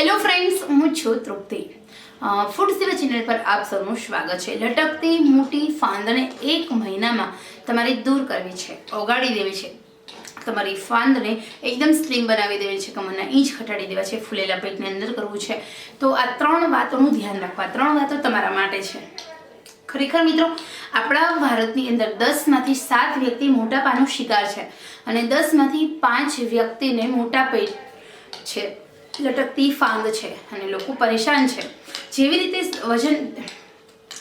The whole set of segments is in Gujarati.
હેલો ફ્રેન્ડ્સ હું છું તૃપ્તિ. ફૂડ સેવા ચેનલ પર આપ સૌનું સ્વાગત છે. લટકતી મોટી ફાંદને એક મહિનામાં તમારે દૂર કરવી છે, ઓગાળી દેવી છે. તમારી ફાંદને એકદમ સ્લિમ બનાવી દેવી છે, કમરના ઇંચ ઘટાડી દેવા છે, ફૂલેલા પેટની અંદર કરવું છે. તો આ ત્રણ વાતોનું ધ્યાન રાખવા. ત્રણ વાતો તમારા માટે છે. ખરેખર મિત્રો, આપણા ભારતની અંદર દસમાંથી સાત વ્યક્તિ મોટાપાનો શિકાર છે અને દસમાંથી પાંચ વ્યક્તિને મોટા પેટ છે. લટકતી ફાંદ છે અને લોકો પરેશાન છે. જેવી રીતે વજન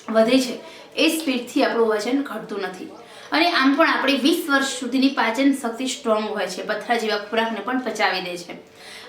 વધે છે, એ સ્પીડથી આપણું વજન ઘટતું નથી. અને આમ પણ આપણે વીસ વર્ષ સુધીની પાચન શક્તિ સ્ટ્રોંગ હોય છે, પથરા જેવા ખોરાકને પણ પચાવી દે છે.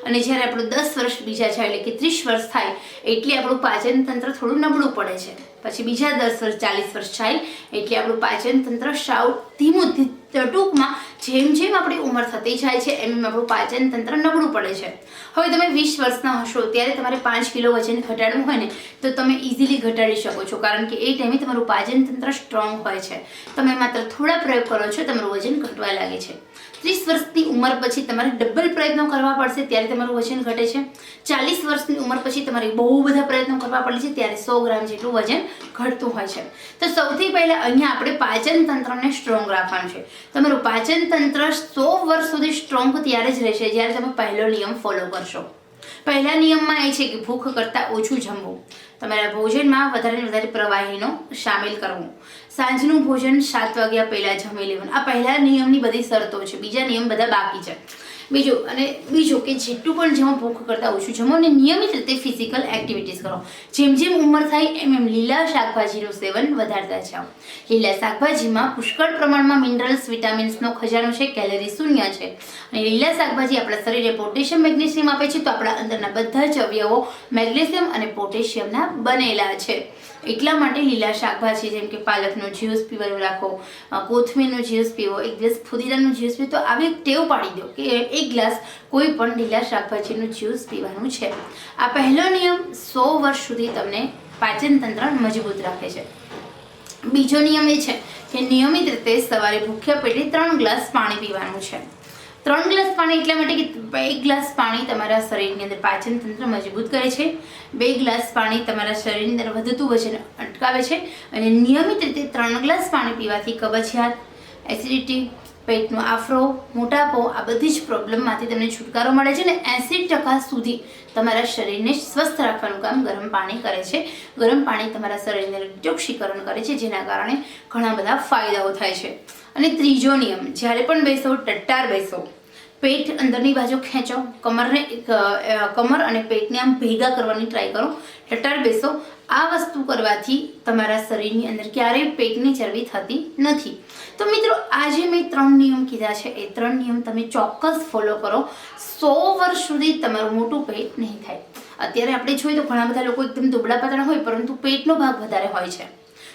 અને જ્યારે આપણું દસ વર્ષ બીજા જાય એટલે કે ત્રીસ વર્ષ થાય, એટલે આપણું પાચન તંત્ર થોડું નબળું પડે છે. પછી બીજા દસ વર્ષ, ચાલીસ વર્ષ થાય એટલે આપણું પાચન તંત્ર સાવ ધીમું ટૂંકમાં જેમ જેમ આપણી ઉંમર થતી જાય છે, એમ એમ આપણું પાચન તંત્ર નબળું પડે છે. હવે તમે વીસ વર્ષના હશો ત્યારે તમારે પાંચ કિલો વજન ઘટાડવું હોય ને, તો તમે ઇઝીલી ઘટાડી શકો છો, કારણ કે એ ટાઈમે તમારું પાચન તંત્ર સ્ટ્રોંગ હોય છે. તમે માત્ર થોડા પ્રયોગ કરો છો, તમારું વજન ઘટવા લાગે છે. ત્રીસ વર્ષની ઉંમર પછી તમારે ડબલ પ્રયત્નો કરવા પડશે, ત્યારે તમારું વજન ઘટે છે. ચાલીસ વર્ષની ઉંમર પછી તમારે બહુ બધા પ્રયત્નો કરવા પડે છે, ત્યારે સો ગ્રામ જેટલું વજન ઘટતું હોય છે. તો સૌથી પહેલાં અહીંયા આપણે પાચન તંત્રને સ્ટ્રોંગ રાખવાનું છે. તમારું પાચન તંત્ર સો વર્ષ સુધી સ્ટ્રોંગ ત્યારે જ રહેશે, જ્યારે તમે પહેલો નિયમ ફોલો કરશો. પહેલા નિયમમાં એ છે કે ભૂખ કરતાં ઓછું જમવું. તમારા ભોજનમાં વધારે વધારે પ્રવાહીનો સામેલ કરવો. સાંજનું ભોજન સાત વાગ્યા પહેલાં જમી લેવાનું. આ પહેલા નિયમની બધી શરતો છે. બીજા નિયમ બધા બાકી છે. બીજું, અને બીજું કે જેટલું પણ જેમાં ભૂખ કરતાં ઓછું જમો અને નિયમિત રીતે ફિઝિકલ એક્ટિવિટીઝ કરો. જેમ જેમ ઉંમર થાય, એમ એમ લીલા શાકભાજીનું સેવન વધારતા જાઓ. લીલા શાકભાજીમાં પુષ્કળ પ્રમાણમાં મિનરલ્સ વિટામિન્સનો ખજાનો છે કેલરી શૂન્ય છે. અને લીલા શાકભાજી આપણા શરીરે પોટેશિયમ મેગ્નેશિયમ આપે છે, તો આપણા અંદરના બધા જ અવયવો મેગ્નેશિયમ અને પોટેશિયમના બનેલા છે. એટલા માટે લીલા શાકભાજી, જેમ કે પાલકનો જ્યુસ પીવાનું રાખો કોથમીરનો જ્યુસ પીવો, એક ગ્લાસ ફુદીનાનો જ્યુસ પીવો, તો આવી ટેવ પાડી દો કે એક ગ્લાસ કોઈ પણ લીલા શાકભાજીનું જ્યુસ પીવાનું છે. આ પહેલો નિયમ સો વર્ષ સુધી તમને પાચન તંત્ર મજબૂત રાખે છે. બીજો નિયમ એ છે કે નિયમિત રીતે સવારે ભૂખ્યા પેટે ત્રણ ગ્લાસ પાણી પીવાનું છે. ત્રણ ગ્લાસ પાણી એટલા માટે કે બે ગ્લાસ પાણી તમારા શરીરની અંદર પાચન તંત્ર મજબૂત કરે છે. બે ગ્લાસ પાણી તમારા શરીરની અંદર વધતું વજન અટકાવે છે અને નિયમિત રીતે ત્રણ ગ્લાસ પાણી પીવાથી કબજિયાત, એસિડિટી, પેટનો આફરો, મોટાપો, આ બધી જ પ્રોબ્લેમમાંથી તમને છુટકારો મળે છે અને એંસી ટકા સુધી તમારા શરીરને સ્વસ્થ રાખવાનું કામ ગરમ પાણી કરે છે. ગરમ પાણી તમારા શરીરને ડિટોક્સીકરણ કરે છે, જેના કારણે ઘણા બધા ફાયદાઓ થાય છે. અને ત્રીજો નિયમ, જ્યારે પણ બેસો, ટટ્ટાર બેસો પેટ અંદરની બાજુ ખેંચો. કમરને કમર અને પેટને આમ ભેગા કરવાની ટ્રાય કરો. ટટ્ટાર બેસો. આ વસ્તુ કરવાથી તમારા શરીરની અંદર ક્યારેય પેટની ચરબી થતી નથી. તો મિત્રો, આજે મેં ત્રણ નિયમ કીધા છે. એ ત્રણ નિયમ તમે ચોક્કસ ફોલો કરો. સો વર્ષ સુધી તમારું મોટું પેટ નહીં થાય. અત્યારે આપણે જોઈએ તો ઘણા બધા લોકો એકદમ દુબળા પાતળા હોય, પરંતુ પેટનો ભાગ વધારે હોય છે.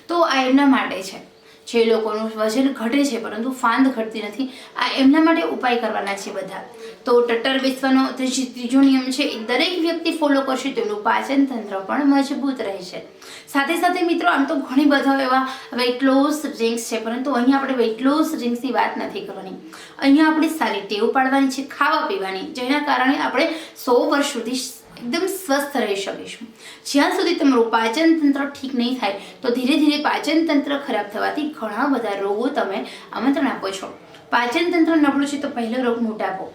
તો આ એમના માટે છે. જે લોકોનું વજન ઘટે છે, પરંતુ ફાંદ ઘટતી નથી. આ એમના માટે ઉપાય કરવાના છે બધા. તો ટટ્ટર બેસવાનો ત્રીજી- ત્રીજો નિયમ છે, એ દરેક વ્યક્તિ ફોલો કરશે તેમનું પાચન તંત્ર પણ મજબૂત રહેશે. સાથે સાથે મિત્રો, આમ તો ઘણી બધા એવા વેઇટ લોસ ડ્રિંક્સ છે, પરંતુ અહીંયા આપણે વેઇટ લોસ ડ્રિંક્સની વાત નથી કરવાની. અહીંયા આપણે સારી ટેવ પાડવાની છે, ખાવા પીવાની. જેના કારણે આપણે સો વર્ષ સુધી એકદમ સ્વસ્થ રહી શકીશું. જ્યાં સુધી તમારું પાચન તંત્ર ઠીક નહીં થાય, તો ધીરે ધીરે પાચન તંત્ર ખરાબ થવાથી ઘણા બધા રોગો તમે આમંત્રણ આપો છો. પાચન તંત્ર નબળું છે તો પહેલો રોગ મોટાપો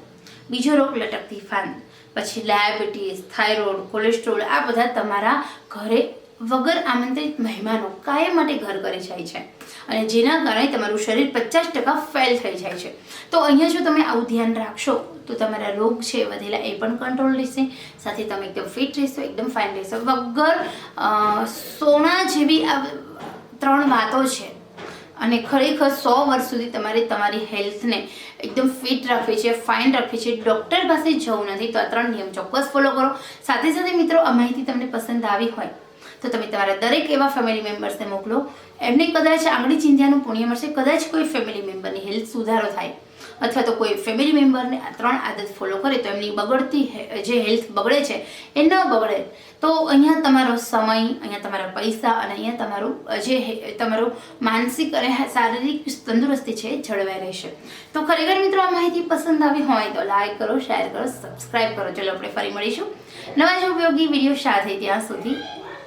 બીજો રોગ લટકતી ફાન. પછી ડાયાબિટીસ, થાઇરોઇડ, કોલેસ્ટ્રોલ આ બધા તમારા ઘરે વગર આમંત્રિત મહેમાનો કાયમ માટે ઘર કરી જાય છે. અને જેના કારણે તમારું શરીર પચાસ ટકા ફેલ થઈ જાય છે. તો અહીંયા જો તમે આવું ધ્યાન રાખશો, તો તમારા રોગ છે વધેલા એ પણ કંટ્રોલ રહેશે. સાથે તમે એકદમ ફિટ રહેશો, એકદમ ફાઇન રહેશો. વગર સોના જેવી આ ત્રણ વાતો છે. અને ખરેખર સો વર્ષ સુધી તમારે તમારી હેલ્થને એકદમ ફિટ રાખવી છે ફાઇન રાખવી છે. ડૉક્ટર પાસે જવું નથી, તો આ ત્રણ નિયમ ચોક્કસ ફોલો કરો. સાથે સાથે મિત્રો, આ માહિતી તમને પસંદ આવી હોય તો તમે તમારા દરેક એવા ફેમિલી મેમ્બર્સને મોકલો. એમને કદાચ આંગળી ચીંધ્યાનું પુણ્ય મળશે, કદાચ કોઈ ફેમિલી મેમ્બરની હેલ્થ સુધારો થાય, અથવા તો કોઈ ફેમિલી મેમ્બરને આ ત્રણ આદત ફોલો કરે તો એમની બગડતી જે હેલ્થ બગડે છે, એ ન બગડે. તો અહીંયા તમારો સમય, અહીંયા તમારા પૈસા અને અહીંયા તમારું જે તમારું માનસિક અને શારીરિક તંદુરસ્તી છે, જળવાઈ રહેશે. તો ખરેખર મિત્રો આ માહિતી પસંદ આવી હોય તો લાઈક કરો શેર કરો સબસ્ક્રાઈબ કરો. ચલો આપણે ફરી મળીશું. નવા જ ઉપયોગી વીડિયો સાથે ત્યાં સુધી